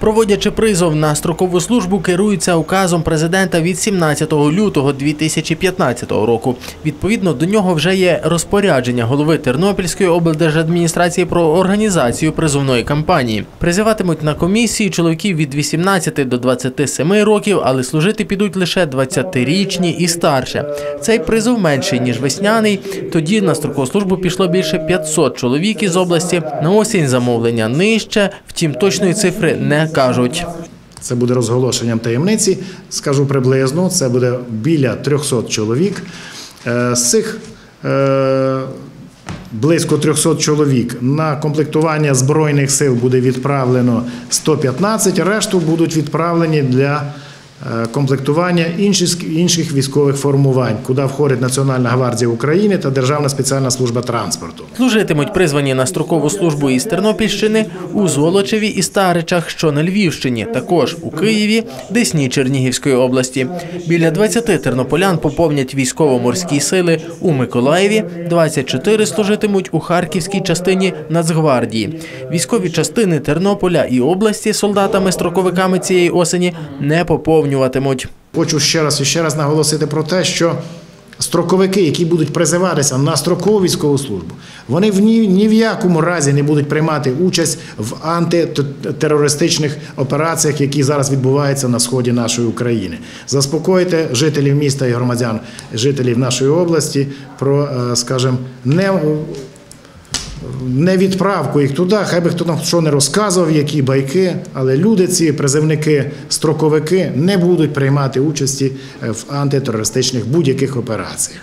Проводячи призов на строкову службу, керуються указом президента від 17 лютого 2015 року. Відповідно до нього вже є розпорядження голови Тернопільської облдержадміністрації про організацію призовної кампанії. Призиватимуть на комісії чоловіків від 18 до 27 років, але служити підуть лише 20-річні і старше. Цей призов менший ніж весняний. Тоді на строкову службу пішло більше 500 чоловік із області. На осінь замовлення нижче, втім точної цифри не кажуть. Це буде розголошенням таємниці. Скажу приблизно, це буде біля 300 чоловік. Е, З цих е, близько 300 чоловік на комплектування Збройних сил буде відправлено 115, решту будуть відправлені для комплектування інших, інших військових формувань, куди входить Національна гвардія України та Державна спеціальна служба транспорту. Служитимуть призвані на строкову службу із Тернопільщини у Золочеві і Старичах, що на Львівщині, також у Києві, Десні Чернігівської області. Біля 20 тернополян поповнять військово-морські сили у Миколаєві. 24 служитимуть у харківській частині Нацгвардії. Військові частини Тернополя і області солдатами-строковиками цієї осені не поповнюватимуть. Хочу ще раз і ще раз наголосити про те, що строковики, які будуть призиватися на строкову військову службу, вони в ні, ні в якому разі не будуть приймати участь в антитерористичних операціях, які зараз відбуваються на сході нашої України. Заспокойте жителів міста і громадян, жителів нашої області про, е, скажімо, не не відправку їх туди, хай би хто там що не розказував, які байки, але люди, ці призивники, строковики не будуть приймати участі е, в антитерористичних будь-яких операціях.